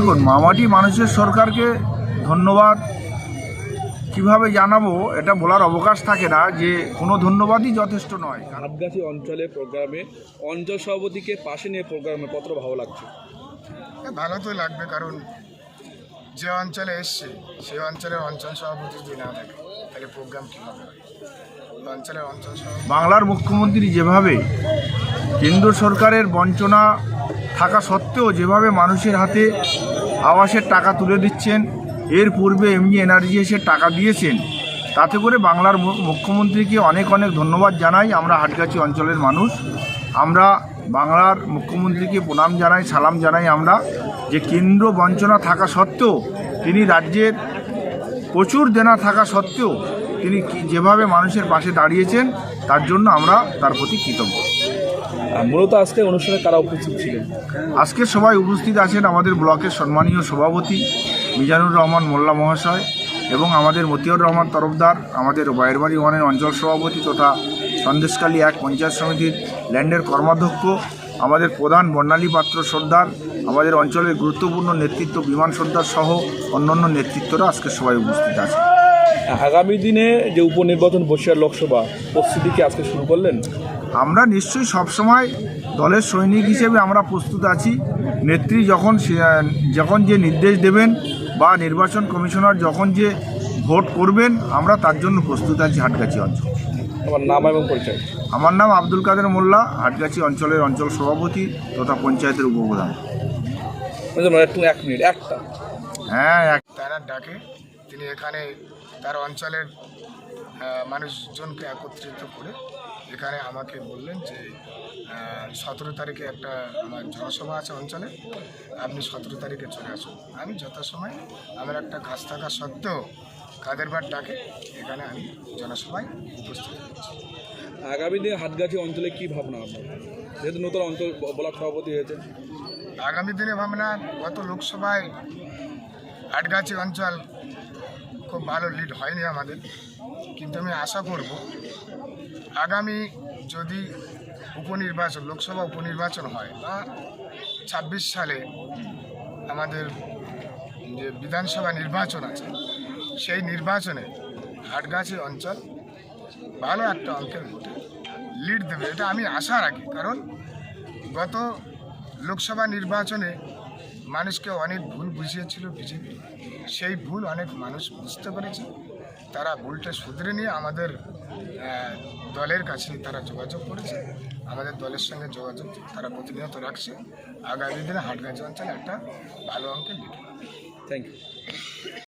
দেখুন মামাটি মানুষের সরকারকে ধন্যবাদ। কীভাবে জানাব এটা বলার অবকাশ থাকে না যে কোনো ধন্যবাদই যথেষ্ট নয়। হাটগাছি অঞ্চলে প্রোগ্রামে অঞ্চল সভাপতিকে পাশে নিয়ে প্রোগ্রামে কতটা ভালো লাগছে? হ্যাঁ, ভালো তো লাগবে কারণ যে অঞ্চলে এসছে সেই অঞ্চলের অঞ্চল সভাপতি যদি না থাকে তাহলে প্রোগ্রাম কীভাবে অঞ্চলের অঞ্চল সভাপতি বাংলার মুখ্যমন্ত্রী যেভাবে কেন্দ্র সরকারের বঞ্চনা থাকা সত্ত্বেও যেভাবে মানুষের হাতে আবাসের টাকা তুলে দিচ্ছেন, এর পূর্বে এমনি এনার্জি এসে টাকা দিয়েছেন, তাতে করে বাংলার মুখ্যমন্ত্রীকে অনেক অনেক ধন্যবাদ জানাই। আমরা হাটগাছি অঞ্চলের মানুষ। আমরা বাংলার মুখ্যমন্ত্রীকে প্রণাম জানাই, সালাম জানাই আমরা যে কেন্দ্র বঞ্চনা থাকা সত্ত্বেও তিনি রাজ্যের প্রচুর দেনা থাকা সত্ত্বেও তিনি যেভাবে মানুষের পাশে দাঁড়িয়েছেন, তার জন্য আমরা তার প্রতি কৃতজ্ঞ। মূলত আজকে অনুষ্ঠানে কারা উপস্থিত ছিলেন? আজকে সবাই উপস্থিত আছেন আমাদের ব্লকের সম্মানীয় সভাপতি মিজানুর রহমান মোল্লা মহাশয় এবং আমাদের মতিউর রহমান তরফদার, আমাদের বায়েরবাড়ি ওয়ানের অঞ্চল সভাপতি তথা সন্দেশকালী এক পঞ্চায়েত সমিতির ল্যান্ডের কর্মাধ্যক্ষ, আমাদের প্রধান বর্ণালী পাত্র সর্দার, আমাদের অঞ্চলের গুরুত্বপূর্ণ নেতৃত্ব বিমান সর্দার সহ অন্যান্য নেতৃত্বরা আজকে সবাই উপস্থিত আছে আগামী দিনে যে উপনির্বাচন বসিয়ার লোকসভা প্রস্তুতি কি আজকে শুরু করলেন? আমরা নিশ্চয়ই সবসময় দলের সৈনিক হিসেবে আমরা প্রস্তুত আছি। নেত্রী যখন যখন যে নির্দেশ দেবেন বা নির্বাচন কমিশনার যখন যে ভোট করবেন আমরা তার জন্য প্রস্তুত আছি হাটগাছি অঞ্চল। আমার নাম এবং পরিচয়। আমার নাম আব্দুল কাদের মোল্লা হাটগাছি অঞ্চলের অঞ্চল সভাপতি তথা পঞ্চায়েতের উপপ্রধান। একটু এক মিনিট একটা। হ্যাঁ এক তারা ডাকে। তিনি এখানে তার অঞ্চলের মানুষজনকে একত্রিত করে এখানে আমাকে বললেন যে সতেরো তারিখে একটা আমার জনসভা আছে অঞ্চলে আপনি সতেরো তারিখে চলে আসুন। আমি যথাসময় আমার একটা কাজ থাকা সত্ত্বেও কাদের বার ডাকে এখানে আমি জনসভায় উপস্থিত হয়েছি। আগামী দিনে হাটগাছি অঞ্চলে কি ভাবনা আপনার? যেহেতু নতুন অঞ্চল ব্লক সভাপতি হয়েছে আগামী দিনে ভাবনা গত লোকসভায় আটগাছি অঞ্চল খুব ভালো লিড হয়নি আমাদের। কিন্তু আমি আশা করব, আগামী যদি উপনির্বাচন, লোকসভা উপনির্বাচন হয় বা ছাব্বিশ সালে আমাদের যে বিধানসভা নির্বাচন আছে, সেই নির্বাচনে হাটগাছি অঞ্চল ভালো একটা অঙ্কের লিড দেবে। এটা আমি আশা রাখি। কারণ গত লোকসভা নির্বাচনে মানুষকে অনেক ভুল বুঝিয়েছিল বিজেপি। সেই ভুল অনেক মানুষ বুঝতে পেরেছে। তারা ভুলটা শুধরে নিয়ে আমাদের দলের কাছে তারা যোগাযোগ করেছে। আমাদের দলের সঙ্গে যোগাযোগ তারা প্রতিনিয়ত রাখছে। আগামী দিনে হাটগাছি অঞ্চলে একটা ভালো অঙ্কের থ্যাংক ইউ